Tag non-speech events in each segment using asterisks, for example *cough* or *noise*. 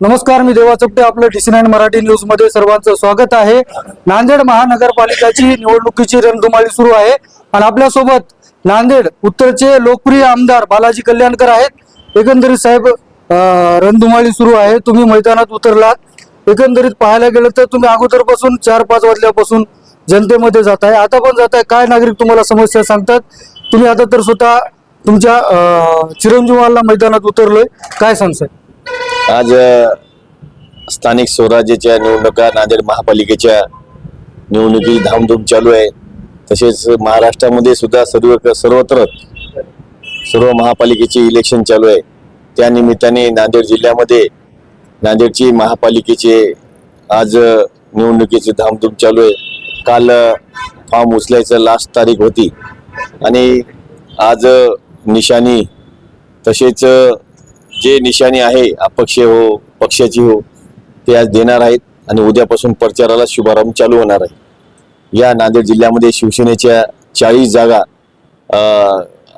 नमस्कार मी देवा चपटे आपलं डी नाईन मराठी न्यूजमध्ये सर्वांचं स्वागत आहे. नांदेड महानगरपालिकाची निवडणुकीची रणधुमाळी सुरू आहे. आणि आपल्यासोबत नांदेड उत्तरचे लोकप्रिय आमदार बालाजी कल्याणकर आहेत. एकंदरीत साहेब रणधुमाळी सुरू आहे. तुम्ही मैदानात उतरलात. एकंदरीत पाहायला गेलं तर तुम्ही अगोदरपासून चार पाच वाजल्यापासून जनतेमध्ये जात आहे आता पण जात आहे काय नागरिक तुम्हाला समस्या सांगतात? तुम्ही आता तर स्वतः तुमच्या चिरंजीवाला मैदानात उतरलोय. काय सांगसाल? आज स्थानिक स्वराज्याच्या निवडणुका नांदेड महापालिकेच्या निवडणुकी धामधूम चालू आहे. तसेच महाराष्ट्रामध्ये सुद्धा सर्व सर्वत्र सर्व महापालिकेचे इलेक्शन चालू आहे. त्या निमित्ताने नांदेड जिल्ह्यामध्ये नांदेडची महापालिकेचे आज निवडणुकीची धामधूम चालू आहे. काल फॉर्म उचलायचं लास्ट तारीख होती. आणि आज निशाणी तसेच जे निशाणी आहे अपक्ष हो पक्षाची हो ते आज देणार आहेत आणि उद्यापासून प्रचाराला शुभारंभ चालू होणार आहे. या नांदेड जिल्ह्यामध्ये शिवसेनेच्या चाळीस जागा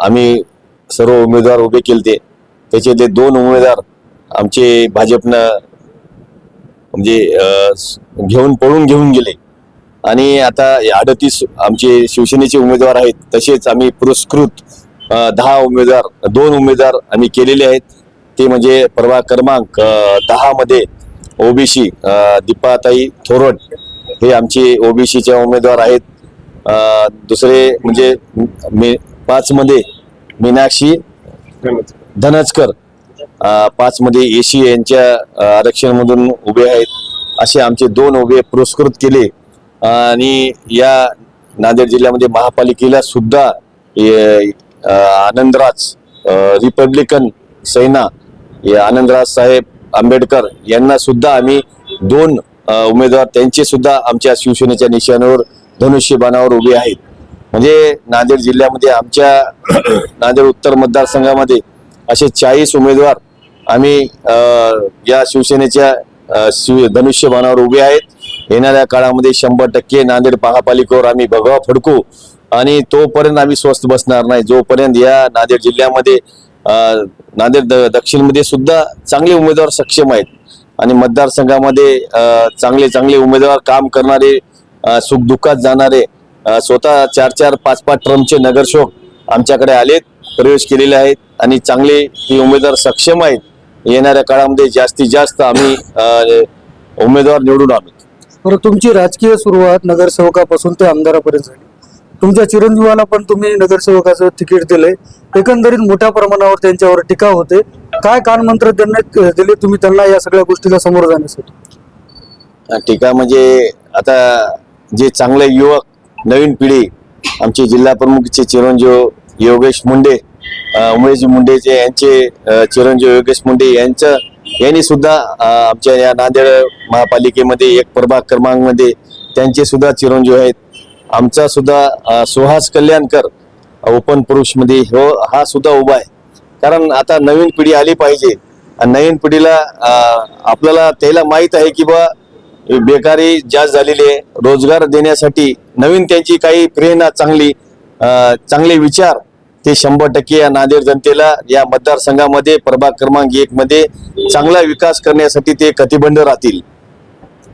आम्ही सर्व उमेदवार उभे केलते. त्याच्यातले दोन उमेदवार आमचे भाजपनं म्हणजे घेऊन पळून घेऊन गेले. आणि आता अडतीस आमचे शिवसेनेचे उमेदवार आहेत. तसेच आम्ही पुरस्कृत दहा उमेदवार दोन उमेदवार आम्ही केलेले आहेत. ते म्हणजे परवा क्रमांक दहामध्ये ओबीसी दीपाताई थोरट हे आमचे ओबीसीचे उमेदवार आहेत. दुसरे म्हणजे मी पाचमध्ये मीनाक्षी धनजकर पाचमध्ये पाच एसी यांच्या आरक्षणमधून आरक्षणामधून उभे आहेत. असे आमचे दोन उभे पुरस्कृत केले. आणि या नांदेड जिल्ह्यामध्ये महापालिकेला सुद्धा आनंदराज रिपब्लिकन सेना आनंदराज साहेब आंबेडकर यांना सुद्धा आम्ही दोन उमेदवार त्यांचे सुद्धा आमच्या शिवसेनेच्या निशाणावर धनुष्यबाणावर उभे आहेत. म्हणजे नांदेड जिल्ह्यामध्ये आमच्या *clears throat* नांदेड उत्तर मतदारसंघामध्ये असे चाळीस उमेदवार आम्ही या शिवसेनेच्या शिव धनुष्यबाणावर उभे आहेत. येणाऱ्या काळामध्ये शंभर टक्के नांदेड महापालिकेवर आम्ही भगवा फडकू आणि तोपर्यंत आम्ही स्वस्त बसणार नाही. जोपर्यंत या नांदेड जिल्ह्यामध्ये नांदेड द- दक्षिणमध्ये सुद्धा चांगले उमेदवार सक्षम आहेत. आणि मतदारसंघामध्ये चांगले चांगले उमेदवार काम करणारे सुखदुःखात जाणारे स्वतः चार चार पाच पाच ट्रम्पचे नगरसेवक आमच्याकडे आलेत प्रवेश केलेले आहेत आणि चांगले हे उमेदवार सक्षम आहेत. येणाऱ्या काळामध्ये जास्तीत जास्त आम्ही उमेदवार निवडून आणू. बरं तुमची राजकीय सुरुवात नगरसेवकापासून ते आमदारापर्यंत झाली. तुमच्या चिरंजीवाला पण तुम्ही नगरसेवकाचं तिकीट दिलंय. एकंदरीत मोठ्या प्रमाणावर त्यांच्यावर टीका होते. काय कानमंत्र त्यांना दिले तुम्ही त्यांना या सगळ्या गोष्टीला समोर जाण्यासाठी? टीका म्हणजे आता जे चांगले युवक नवीन पिढी आमचे जिल्हा प्रमुखचे चिरंजीव योगेश मुंडे अ, मुंडेचे यांचे चिरंजीव योगेश मुंडे यांचं यांनी सुद्धा आमच्या या नांदेड महापालिकेमध्ये एक प्रभाग क्रमांकमध्ये त्यांचे सुद्धा चिरंजीव आहेत. आमचा सुद्धा सुहास कल्याणकर ओपन पुरुषमध्ये हो हा सुद्धा उभा आहे. कारण आता नवीन पिढी आली पाहिजे. नवीन पिढीला आपल्याला त्याला माहीत आहे की बा बेकारी जास्त झालेली आहे. रोजगार देण्यासाठी नवीन त्यांची काही प्रेरणा चांगली चांगले विचार ते शंभर टक्के या नांदेड जनतेला या मतदारसंघामध्ये प्रभाग क्रमांक एक मध्ये चांगला विकास करण्यासाठी ते कटिबंध राहतील.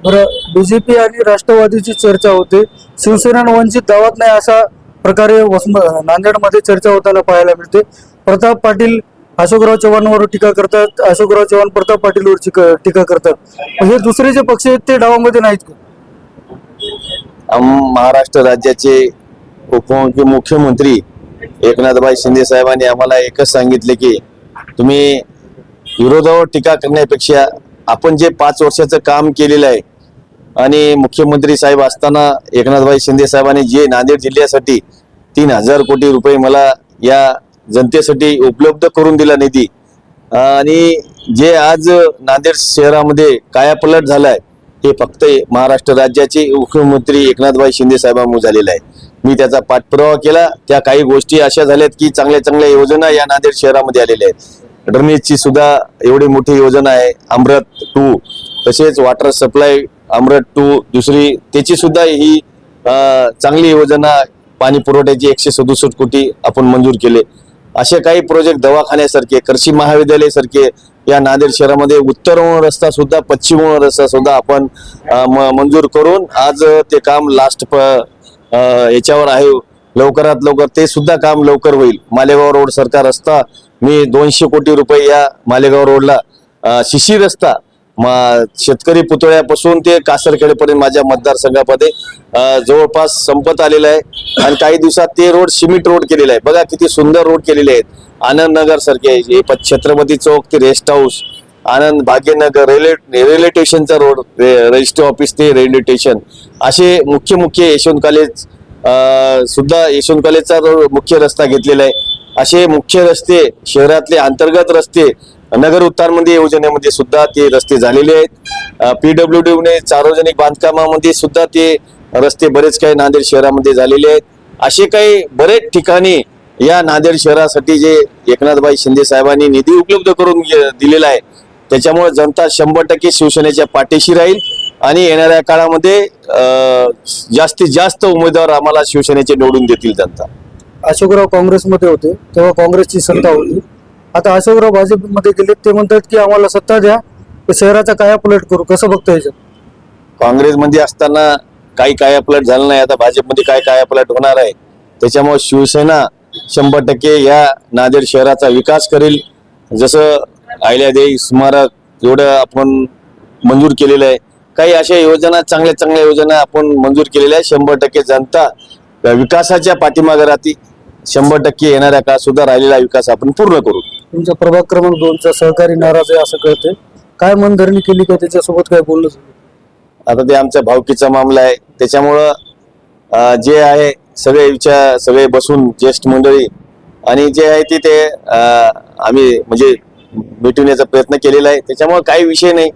बरं बीजेपी आणि राष्ट्रवादीची चर्चा होते. शिवसेना वंचित दावत नाही अशा प्रकारे वसम नांदेडमध्ये चर्चा होताना पाहायला मिळते. प्रताप पाटील अशोकराव चव्हाणवर टीका करतात अशोकराव चव्हाण प्रताप पाटीलवर टीका करतात. हे दुसरे जे पक्ष आहेत ते डावामध्ये नाहीत का? महाराष्ट्र राज्याचे उपमुख्य मुख्यमंत्री एकनाथभाई शिंदे साहेबांनी आम्हाला एकच सांगितले की तुम्ही विरोधावर टीका करण्यापेक्षा आपण जे पाच वर्षाचं काम केलेलं आहे आणि मुख्यमंत्री साहेब असताना एकनाथभाई शिंदे साहेबांनी जे नांदेड जिल्ह्यासाठी तीन हजार कोटी रुपये मला या जनतेसाठी उपलब्ध करून दिला निधी. आणि जे आज नांदेड शहरामध्ये कायापलट झालाय हे फक्त महाराष्ट्र राज्याचे मुख्यमंत्री एकनाथभाई शिंदे साहेबांमुळे झालेलं आहे. मी त्याचा पाठपुरावा केला. त्या काही गोष्टी अशा झाल्यात की चांगल्या चांगल्या योजना या नांदेड शहरामध्ये आलेल्या आहेत. ड्रेनेजची सुद्धा एवढी मोठी योजना आहे. अमृत टू तसेच वॉटर सप्लाय अमृत टू दुसरी त्याची सुद्धा ही चांगली योजना पाणी पुरवठ्याची एकशे सदुसष्ट कोटी आपण मंजूर केले. असे काही प्रोजेक्ट दवाखान्यासारखे कृषी महाविद्यालयासारखे या नांदेड शहरामध्ये उत्तरवून रस्ता सुद्धा पश्चिमवून रस्ता सुद्धा आपण म- मंजूर करून आज ते काम लास्ट प याच्यावर आहे. लवकरात लवकर ते सुद्धा काम लवकर होईल. मालेगाव रोड सरकार रस्ता मी दोनशे कोटी रुपये या मालेगाव रोडला शिशी रस्ता शेतकरी पुतळ्यापासून ते कासरखेडेपर्यंत माझ्या मतदारसंघामध्ये जवळपास संपत आलेलं आहे. आणि काही दिवसात ते रोड सिमेंट रोड केलेला आहे. बघा किती सुंदर रोड केलेले आहेत. आनंद नगर सारखे हे प- छत्रपती चौक ते rest house Anand Bhagyanagar railway railway स्टेशनचा रोड रे- रजिस्टर ऑफिस ते रेल्वे स्टेशन असे मुख्य मुख्य यशवंत कॉलेज सुद्धा यशवंत कॉलेजचा मुख्य रस्ता घेतलेला आहे. असे मुख्य रस्ते शहरातले अंतर्गत रस्ते नगर उत्थानमध्ये योजनेमध्ये सुद्धा ते रस्ते झालेले आहेत. पीडब्ल्यू डीने सार्वजनिक बांधकामामध्ये सुद्धा ते रस्ते बरेच काही नांदेड शहरामध्ये झालेले आहेत. असे काही बरेच ठिकाणी या नांदेड शहरासाठी जे एकनाथबाई शिंदे साहेबांनी निधी उपलब्ध करून दिलेला आहे. त्याच्यामुळे जनता शंभर टक्के शिवसेनेच्या पाठीशी राहील आणि येणाऱ्या काळामध्ये जास्तीत जास्त उमेदवार आम्हाला शिवसेनेचे निवडून देतील जनता. अशोकराव काँग्रेसमध्ये होते तेव्हा काँग्रेसची सत्ता होती. आता अशोकराव भाजपमध्ये गेले ते म्हणतात की आम्हाला सत्ता द्या शहराचा काया पलट करू. कसं बघता याच्यात? काँग्रेसमध्ये असताना काही कायापलट झालं नाही आता भाजपमध्ये काय कायापलट होणार आहे? त्याच्यामुळे शिवसेना शंभर टक्के या नांदेड शहराचा विकास करेल. जसं अहिल्यादेवी स्मारक एवढं आपण मंजूर केलेलं आहे. काही अशा योजना चांगल्या चांगल्या योजना आपण मंजूर केलेल्या आहे शंभर टक्के जनता विकासाच्या पाठीमागे राहते. शंभर टक्के येणाऱ्या काळात सुद्धा राहिलेला विकास आपण पूर्ण करू. तुमचा प्रभाग क्रमांक दोनचा सहकारी नाराज आहे असं कळतंय. काय मनधरणी केली का? त्याच्यासोबत काय बोललं? आता ते आमच्या भावकीचा मामला आहे. त्याच्यामुळं अं, जे आहे सगळे विचार सगळे बसून ज्येष्ठ मंडळी आणि जे आहे ते ते अं, आम्ही म्हणजे मिटून याचा प्रयत्न केलेला आहे. त्याच्यामुळे काही विषय नाही.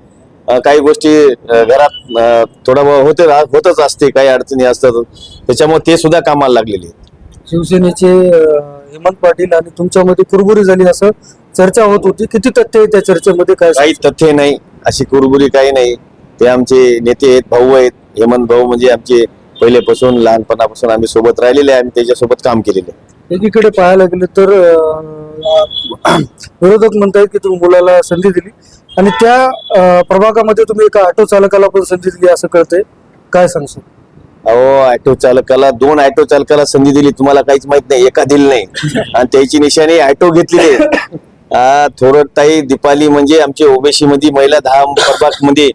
अं, काही गोष्टी अं, घरात अं, थोडा होते होतच असते. काही अडचणी असतात. त्याच्यामुळे ते सुद्धा कामाला लागलेले आहेत. शिवसेनेचे अं, हेमंत पाटील आणि तुमच्यामध्ये कुरबुरी झाली असं चर्चा होत होती. किती तथ्य आहे त्या चर्चेमध्ये? काय काही तथ्य नाही. अशी कुरबुरी काही नाही. ते आमचे नेते आहेत भाऊ आहेत. हेमंत भाऊ म्हणजे आमचे पहिलेपासून लहानपणापासून आम्ही सोबत राहिलेले आहे आम्ही त्याच्यासोबत काम केलेले आहे. एकीकडे पाहायला गेलं तर अं, *clears throat* विरोधक म्हणतायत की तुम्ही मुलाला संधी दिली. आणि त्या अं, प्रभागामध्ये तुम्ही एका ऑटो चालकाला पण संधी दिली असं कळतंय. काय सांगशील? अहो ऑटो चालकाला दोन ऑटो चालकाला संधी दिली. तुम्हाला काहीच माहीत नाही. एका दिली नाही. *laughs* आणि त्याची निशाणी ऑटो घेतलेली आहे. थोरट ताई दीपाली म्हणजे आमची ओबीसी मध्ये महिला दहा प्रभागमध्ये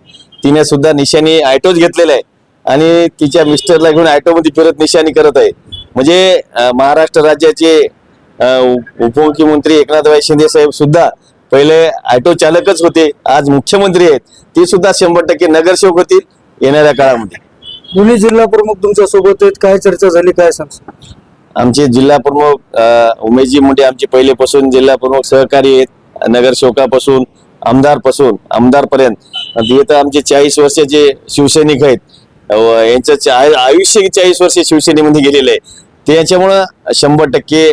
तिने सुद्धा निशाणी ऑटोच घेतलेला आहे. आणि तिच्या मिस्टरला घेऊन ऑटो मध्ये फिरत निशाणी करत आहे. म्हणजे महाराष्ट्र राज्याचे उपमुख्यमंत्री एकनाथभाई शिंदे साहेब सुद्धा पहिले ऑटो चालकच होते. आज मुख्यमंत्री आहेत. ते सुद्धा शंभर टक्के नगरसेवक होतील येणाऱ्या काळामध्ये. दोन्ही जिल्हा प्रमुख तुमच्यासोबत आहेत. काय चर्चा झाली काय सांग आमचे जिल्हा प्रमुख उमेशजी मुंडे आमचे पहिलेपासून जिल्हा प्रमुख सहकारी आहेत. नगरसेवकापासून आमदारपासून आमदारपर्यंत. हे तर आमचे चाळीस वर्षाचे शिवसैनिक आहेत. यांचं आयुष्य चाळीस वर्ष शिवसेनेमध्ये गेलेलं आहे. ते याच्यामुळं शंभर टक्के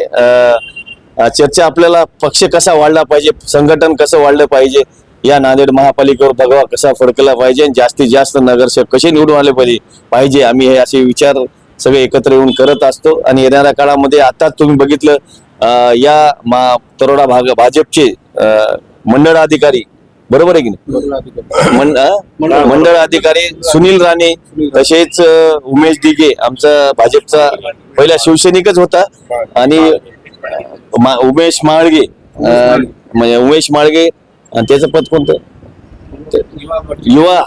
चर्चा आपल्याला पक्ष कसा वाढला पाहिजे संघटन कसं वाढलं पाहिजे या नांदेड महापालिकेवर भगवा कसा फडकला पाहिजे आणि जास्तीत जास्त नगरसेवक कसे निवडून आले पाहिजे? पाहिजे आम्ही हे असे विचार सगळे एकत्र येऊन करत असतो. आणि येणाऱ्या काळामध्ये आता तुम्ही बघितलं या मा तरोडा भाग भाजपचे मंडळ अधिकारी बरोबर आहे की नाही? मंडळ अधिकारी. सुनील राणे तसेच उमेश दिघे आमचा भाजपचा पहिला शिवसैनिकच होता. आणि उमेश माळगे. म्हणजे उमेश माळगे आणि त्याचं पद कोणतं? युवा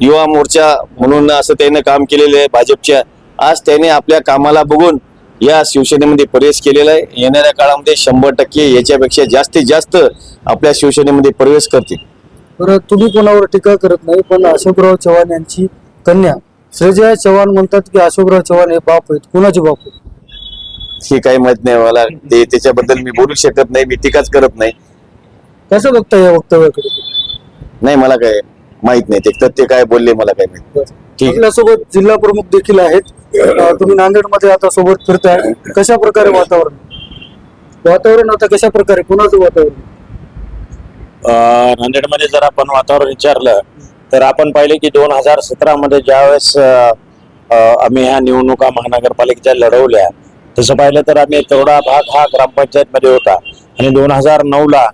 युवा मोर्चा म्हणून असं त्याने काम केलेलं आहे भाजपच्या. आज त्याने आपल्या कामाला बघून या शिवसेनेमध्ये प्रवेश केलेला आहे. येणाऱ्या काळामध्ये शंभर टक्के याच्यापेक्षा जास्तीत जास्त आपल्या शिवसेनेमध्ये प्रवेश करतील. बरं तुम्ही कोणावर टीका करत नाही पण अशोकराव चव्हाण यांची कन्या. श्रेजया चव्हाण म्हणतात की अशोकराव चव्हाण हे बाप आहेत. कुणाचे बाप आहेत? हे काही माहीत नाही मला. ते त्याच्याबद्दल मी बोलू शकत नाही मी टीकाच करत नाही. कसं बघता या वक्तव्याकडे? नाही मला काय माहीत नाही. ते तर ते काय बोलले मला काय माहीत. ठीक आहे. आपल्यासोबत जिल्हा प्रमुख देखील आहेत. अं, तुम्ही नांदेडमध्ये आता सोबत फिरताय. कशा प्रकारे वातावरण? वातावरण आता कशा प्रकारे? कुणाचं वातावरण? अ, नांदेडमध्ये जर आपण वातावरण विचारलं तर आपण पाहिले की दोन हजार सतरा मध्ये ज्यावेळेस अ, अ, आम्ही ह्या निवडणुका महानगरपालिकेच्या लढवल्या तसं पाहिलं तर आम्ही तेवढा भाग हा ग्रामपंचायत मध्ये होता. आणि दोन हजार नऊ ला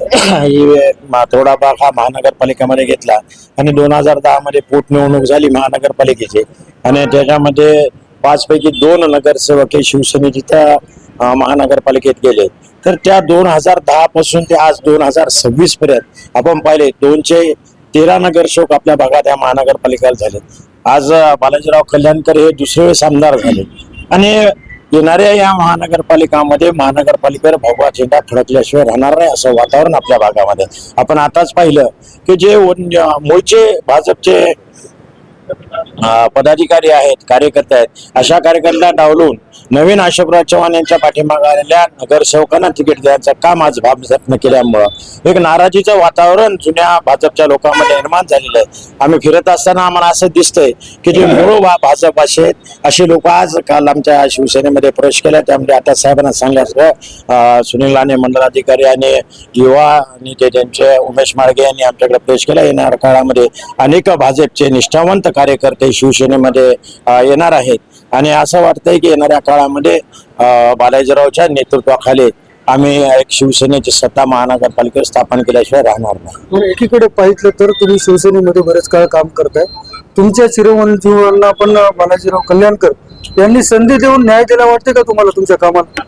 ही मा- थोडा भाग हा महानगरपालिकेमध्ये घेतला आणि दोन हजार दहा मध्ये पोटनिवडणूक झाली महानगरपालिकेची. आणि त्याच्यामध्ये पाच पैकी दोन नगरसेवक हे शिवसेनेचे त्या महानगरपालिकेत गेले. तर त्या दोन हजार दहा पासून ते आज दोन हजार सव्वीस पर्यंत आपण पाहिले दोनशे तेरा नगरसेवक आपल्या भागात या महानगरपालिकेला झाले. आज बालाजीराव कल्याणकर हे दुसरे वेळेस आमदार झाले. आणि येणाऱ्या या महानगरपालिकामध्ये महानगरपालिकेवर भगवा झेंडा फडकल्याशिवाय राहणार नाही असं वातावरण आपल्या भागामध्ये. आपण आताच पाहिलं की जे वन- मूळचे भाजपचे पदाधिकारी आहेत कार्यकर्ते आहेत अशा कार्यकर्त्यांना डावलून नवीन अशोकराव चव्हाण यांच्या पाठीमागे आलेल्या नगरसेवकांना तिकीट द्यायचं काम आज भाजपनं केल्यामुळं. एक नाराजीचं वातावरण जुन्या भाजपच्या लोकांमध्ये निर्माण झालेलं आहे. आम्ही फिरत असताना आम्हाला असं दिसतंय की जे मूळ भाजप असे लोक आज काल आमच्या शिवसेनेमध्ये प्रवेश केला त्यामध्ये आता साहेबांना सांगल्यास सुनील लाने मंडलाधिकारी आणि युवा आणि ते त्यांचे उमेश माळगे यांनी आमच्याकडे प्रवेश केला येणाऱ्या काळामध्ये अनेक भाजपचे निष्ठावंत कार्यकर्ते शिवसेनेमध्ये येणार आहेत. आणि असं वाटतंय की येणाऱ्या काळामध्ये बालाजीरावच्या नेतृत्वाखाली आम्ही एक शिवसेनेची सत्ता महानगरपालिकेवर स्थापन केल्याशिवाय राहणार नाही. एकीकडे पाहिलं तर तुम्ही शिवसेनेमध्ये बरेच काळ काम करताय. तुमच्या चिरंजीवांना पण बालाजीराव कल्याणकर यांनी संधी देऊन न्याय दिला वाटते का तुम्हाला तुमच्या कामात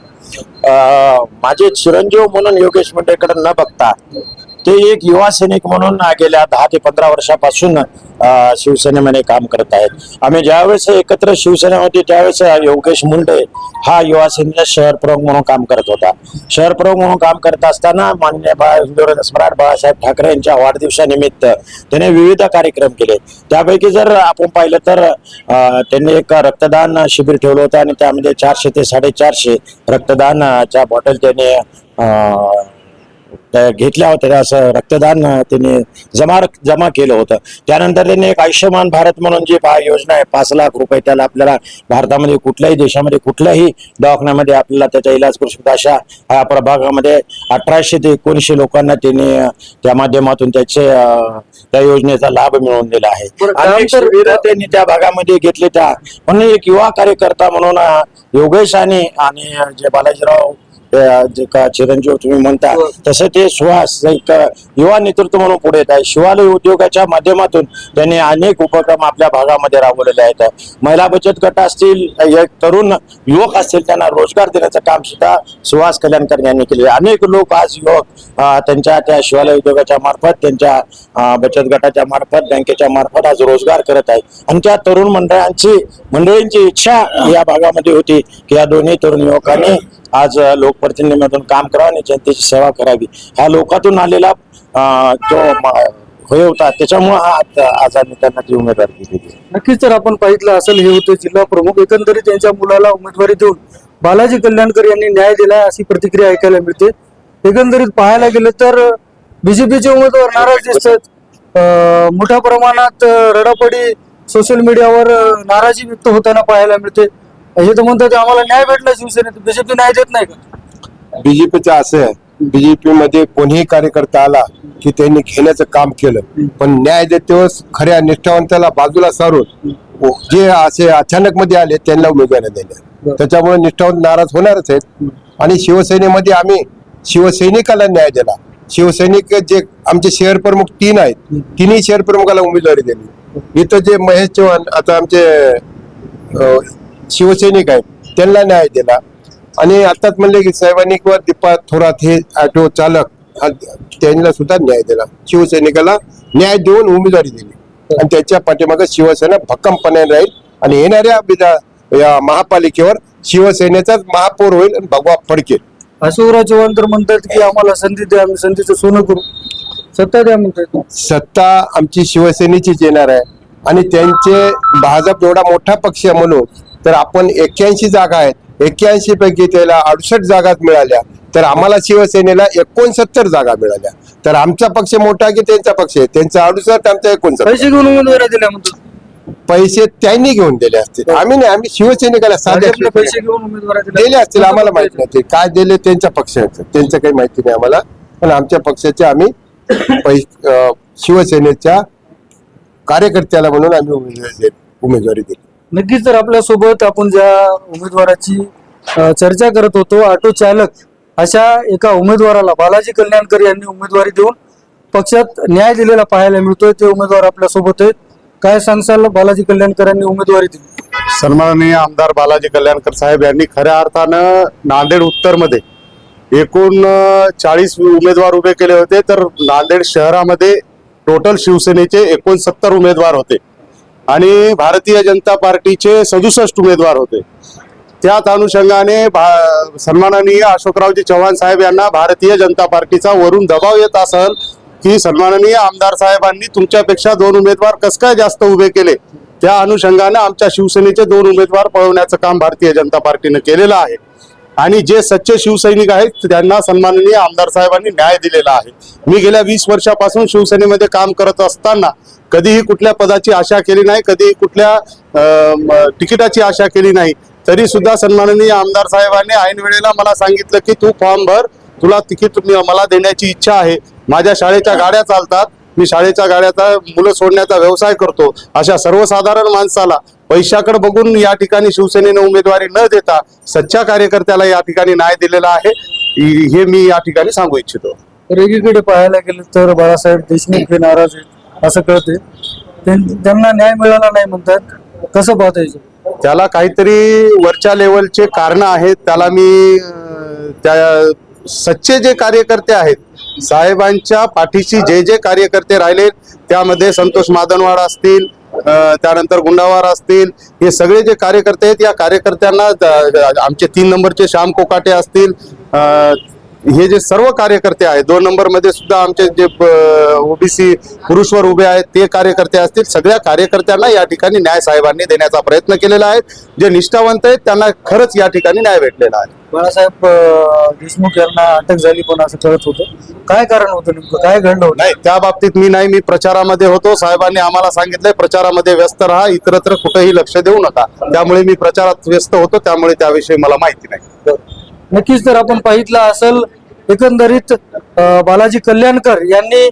माझे चिरंजीव म्हणून योगेश मुंडेकडे न बघता ते एक युवा सैनिक म्हणून गेल्या दहा ते पंधरा वर्षापासून शिवसेनेमध्ये काम करत आहेत. आम्ही ज्यावेळेस एकत्र शिवसेनेमध्ये त्यावेळेस योगेश मुंडे हा युवा सेनेचा शहर प्रमुख म्हणून काम करत होता. शहर प्रमुख म्हणून काम करत असताना मान्य बा सम्राट बाळासाहेब ठाकरे यांच्या वाढदिवसानिमित्त त्याने विविध कार्यक्रम केले. त्यापैकी जर आपण पाहिलं तर त्यांनी एक रक्तदान शिबिर ठेवलं होतं आणि त्यामध्ये चारशे ते साडेचारशे रक्तदानच्या बॉटल त्याने घेतल्या होत्या असं रक्तदान त्यांनी जमा जमा केलं होतं. त्यानंतर त्यांनी एक आयुष्यमान भारत म्हणून जी पा- योजना आहे पाच लाख रुपये त्याला आपल्याला भारतामध्ये कुठल्याही देशामध्ये कुठल्याही दवाखान्यामध्ये आपल्याला त्याचा इलाज करू शकतो अशा या प्रभागामध्ये अठराशे ते एकोणीसशे लोकांना त्यांनी त्या माध्यमातून त्याचे त्या योजनेचा लाभ मिळवून दिला आहे. त्यांनी त्या भागामध्ये घेतले त्या. म्हणून एक युवा कार्यकर्ता म्हणून योगेश आणि जे बालाजीराव जे का चिरंजीव तुम्ही म्हणता हो. तसं ते सुहास युवा नेतृत्व म्हणून पुढे येत आहे. शिवालय उद्योगाच्या माध्यमातून त्यांनी अनेक उपक्रम आपल्या भागामध्ये राबवलेले आहेत. महिला बचत गट असतील एक तरुण युवक असतील त्यांना रोजगार देण्याचं काम सुद्धा सुहास कल्याणकर यांनी केले अनेक लोक आज युवक त्यांच्या त्या शिवालय उद्योगाच्या मार्फत त्यांच्या बचत गटाच्या मार्फत बँकेच्या मार्फत आज रोजगार करत आहेत. आणि त्या तरुण मंडळांची मंडळींची इच्छा या भागामध्ये होती की या दोन्ही तरुण युवकांनी आज लोकप्रतिनिधीमधून काम करावं आणि जनतेची सेवा करावी. ह्या लोकातून आलेला जो होय होता त्याच्यामुळे हा आज- आज आम्ही त्यांना ती उमेदवारी दिली नक्कीच जर आपण पाहितलं असेल हे होते जिल्हा प्रमुख. एकंदरीत त्यांच्या मुलाला उमेदवारी देऊन बालाजी कल्याणकर यांनी न्याय दिला अशी प्रतिक्रिया ऐकायला मिळते. एकंदरीत पाहायला गेलं तर बीजेपीचे उमेदवार नाराज दिसतात. मोठ्या प्रमाणात रडापडी सोशल मीडियावर नाराजी व्यक्त होताना पाहायला मिळते. हे तर म्हणतात आम्हाला न्याय भेटला शिवसेनेत. बीजेपी न्याय देत नाही का? बीजेपीचं असं आहे. बीजेपी मध्ये कोणीही कार्यकर्ता आला की त्यांनी घेण्याचं काम केलं. पण न्याय देते खऱ्या निष्ठावंताला बाजूला सारून जे असे अचानक मध्ये आले त्यांना उमेदवारी दिल्या त्याच्यामुळे निष्ठावंत नाराज होणारच आहेत. आणि शिवसेनेमध्ये आम्ही शिवसैनिकाला न्याय दिला. शिवसैनिक जे आमचे शहर प्रमुख तीन आहेत तिन्ही शहर प्रमुखाला उमेदवारी दिली. इथं जे महेश चव्हाण आता आमचे शिवसैनिक आहेत त्यांना न्याय दिला. आणि आताच म्हणले की सैनिकवर दीपा थोरात हे ऑटो चालक त्यांना सुद्धा न्याय दिला. शिवसैनिकाला न्याय देऊन उमेदवारी दिली. आणि त्याच्या पाठीमागे शिवसेना भक्कमपणे राहील. आणि येणाऱ्या विधा या महापालिकेवर शिवसेनेचाच महापौर होईल आणि भगवा फडकेल अशोकराव चव्हाण तर म्हणतात की आम्हाला संधी द्या आम्ही संधीचं सोनं करू. सत्ता द्या म्हणतात. सत्ता आमची शिवसेनेचीच येणार आहे. आणि त्यांचे भाजप एवढा मोठा पक्ष आहे म्हणून तर आपण एक्क्याऐंशी जागा आहेत. एक्क्याऐंशी पैकी त्याला अडुसष्ट जागाच मिळाल्या. तर आम्हाला शिवसेनेला एकोणसत्तर जागा मिळाल्या. तर आमचा पक्ष मोठा की त्यांचा पक्ष? आहे त्यांचा अडुसष्ट आमचा एकोणसत्तर. पैसे घेऊन उमेदवारी पैसे त्यांनी घेऊन दिले असतील. आम्ही नाही आम्ही शिवसैनिकाला भाजपने पैसे घेऊन उमेदवारी दिले असतील आम्हाला माहीत नाही ते काय दिले त्यांच्या पक्षाचं त्यांचं काही माहिती नाही आम्हाला. पण आमच्या पक्षाचे आम्ही शिवसेनेच्या कार्यकर्त्याला म्हणून आम्ही उमेदवारी दिली. नक्कीच तर आपल्यासोबत आपण ज्या उमेदवाराची चर्चा करत होतो ऑटो चालक अशा एका उमेदवाराला बालाजी कल्याणकर यांनी उमेदवारी देऊन पक्षात न्याय दिलेला पाहायला मिळतोय. ते उमेदवार आपल्यासोबत आहेत. काय सांगसाल बालाजी कल्याणकर यांनी उमेदवारी दिली? सन्माननीय आमदार बालाजी कल्याणकर साहेब यांनी खऱ्या अर्थानं नांदेड उत्तरमध्ये एकूण चाळीस उमेदवार उभे केले होते. तर नांदेड शहरामध्ये टोटल शिवसेनेचे एकोणसत्तर उमेदवार होते. आणि भारतीय जनता पार्टीचे सदुसष्ट उमेदवार होते. त्याच अनुषंगाने भा- सन्माननीय अशोकरावजी चव्हाण साहेब यांना भारतीय जनता पार्टीचा वरून दबाव येत असल की सन्माननीय आमदार साहेबांनी तुमच्यापेक्षा दोन उमेदवार कस काय जास्त उभे केले? त्या अनुषंगाने आमच्या शिवसेनेचे दोन उमेदवार पळवण्याचं काम भारतीय जनता पार्टीनं केलेलं आहे. आणि जे सच्चे शिवसैनिक आहेत त्यांना सन्माननीय आमदार साहेबांनी न्याय दिलेला आहे. मी गेल्या वीस वर्षापासून शिवसेनेमध्ये काम करत असताना कधीही कुठल्या पदाची आशा केली नाही कधीही कुठल्या तिकिटाची आशा केली नाही. तरी सुद्धा सन्माननीय आमदार साहेबांनी ऐन वेळेला मला सांगितलं की तू फॉर्म भर तुला तिकीट मला देण्याची इच्छा आहे. माझ्या शाळेच्या गाड्या चालतात मी शाळेच्या गाड्याचा मुलं सोडण्याचा व्यवसाय करतो. अशा सर्वसाधारण माणसाला पैशाकडे बघून या ठिकाणी शिवसेनेने उमेदवारी न देता सच्च्या कार्यकर्त्याला या ठिकाणी न्याय दिलेला आहे. हे मी या ठिकाणी सांगू इच्छितो. तर एकीकडे पाहायला गेलं तर बाळासाहेब देशमुख हे नाराज आहेत. असं कळते त्यां- त्यांना न्याय मिळाला नाही म्हणतात. कसं पाहता त्याला काहीतरी वरच्या लेवलचे कारण आहेत. त्याला मी त्या सच्चे जे कार्यकर्ते आहेत साहेबांच्या पाठीशी जे जे कार्यकर्ते राहिले त्यामध्ये संतोष मादनवाड असतील त्यानंतर गुंडावार असतील हे सगळे जे कार्यकर्ते आहेत या कार्यकर्त्यांना आमचे तीन नंबरचे श्याम कोकाटे असतील हे जे सर्व कार्यकर्ते आहेत दोन नंबरमध्ये सुद्धा आमचे जे ओबीसी पुरुषवर उभे आहेत ते कार्यकर्ते असतील सगळ्या कार्यकर्त्यांना या ठिकाणी न्याय साहेबांनी देण्याचा प्रयत्न केलेला आहे. जे निष्ठावंत आहेत त्यांना खरंच या ठिकाणी न्याय भेटलेला आहे. बाळासाहेब देशमुख यांना अटक झाली पण असं कळत होतं. काय कारण होतं नेमकं? काय घडलं नाही त्या बाबतीत मी नाही मी प्रचारामध्ये होतो. साहेबांनी आम्हाला सांगितलंय प्रचारामध्ये व्यस्त राहा इतरत्र कुठेही लक्ष देऊ नका. त्यामुळे मी प्रचारात व्यस्त होतो त्यामुळे त्याविषयी मला माहिती नाही. नक्कीच तर आपण पाहितला असेल एकंदरीत बालाजी कल्याणकर यांनी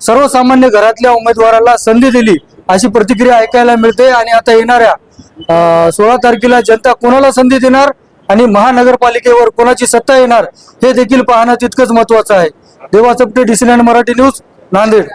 सर्वसामान्य घरातल्या उमेदवाराला संधी दिली अशी प्रतिक्रिया ऐकायला मिळते आणि आता येणाऱ्या सोळा तारखेला जनता कोणाला संधी देणार आणि महानगरपालिकेवर कोणाची सत्ता येणार हे देखील पाहणं तितकंच महत्वाचं आहे. देवा चपटे डिसिलँड मराठी न्यूज नांदेड.